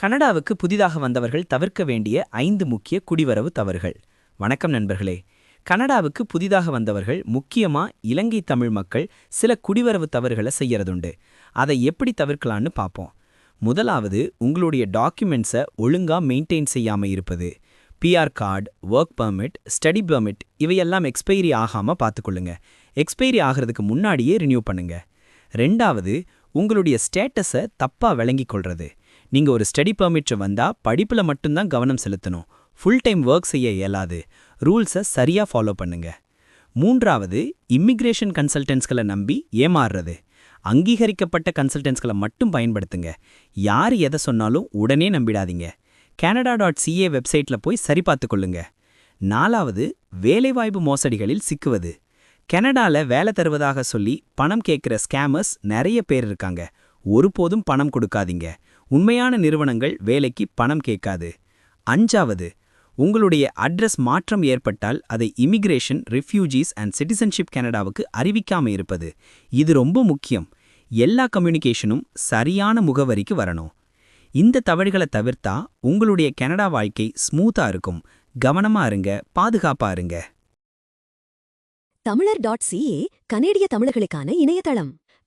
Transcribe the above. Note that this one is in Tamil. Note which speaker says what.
Speaker 1: கனடாவுக்கு புதிதாக வந்தவர்கள் தவிர்க்க வேண்டிய ஐந்து முக்கிய குடிவரவு தவறுகள். வணக்கம் நண்பர்களே. கனடாவுக்கு புதிதாக வந்தவர்கள் முக்கியமா இலங்கை தமிழ் மக்கள் சில குடிவரவு தவறுகளை செய்யறதுண்டு. அதை எப்படி தவிர்க்கலான்னு பார்ப்போம் முதலாவது உங்களுடைய டாக்குமெண்ட்ஸை ஒழுங்கா மெயின்டைன் செய்யாம இருப்பது. PR card work permit study permit இவையெல்லாம் எக்ஸ்பைரி ஆகாம பார்த்துக்கொள்ளுங்க எக்ஸ்பைரி ஆகிறதுக்கு முன்னாடியே ரினியூ பண்ணுங்க. ரெண்டாவது உங்களுடைய ஸ்டேட்டஸை தப்பா விளங்கிக் கொள்றது நீங்க ஒரு ஸ்டடி பெர்மிட் வந்தால் படிப்புல மட்டும்தான் கவனம் செலுத்தணும். ஃபுல் டைம் ஒர்க் செய்ய இயலாது. ரூல்ஸை சரியா ஃபாலோ பண்ணுங்க. மூன்றாவது இம்மிக்ரேஷன் கன்சல்டன்ஸ்களை நம்பி ஏமாறுறது. அங்கீகரிக்கப்பட்ட கன்சல்டன்ஸ்களை மட்டும் பயன்படுத்துங்க. யார் எதை சொன்னாலும் உடனே நம்பிடாதீங்க. கனடா டாட் சிஏ வெப்சைட்டில் போய் சரி கொள்ளுங்க. நாலாவது வேலைவாய்ப்பு மோசடிகளில் சிக்குவது. கனடாவில் வேலை தருவதாக சொல்லி பணம் கேட்குற ஸ்கேமர்ஸ் நிறைய பேர் இருக்காங்க. ஒருபோதும் பணம் கொடுக்காதீங்க. உண்மையான நிறுவனங்கள் வேலைக்கு பணம் கேட்காது. அஞ்சாவது உங்களுடைய அட்ரஸ் மாற்றம் ஏற்பட்டால் அதை இமிகிரேஷன் ரிஃப்யூஜிஸ் அண்ட் சிட்டிசன்ஷிப் கனடாவுக்கு அறிவிக்காம இருப்பது. இது ரொம்ப முக்கியம். எல்லா கம்யூனிகேஷனும் சரியான முகவரிக்கு வரணும். இந்த தவறுகளை தவிர்த்தா உங்களுடைய கனடா வாழ்க்கை ஸ்மூத்தா இருக்கும். கவனமா இருங்க பாதுகாப்பா இருங்க.
Speaker 2: தமிழர் டாட் சிஏ கனேடிய தமிழர்களுக்கான இணையதளம்.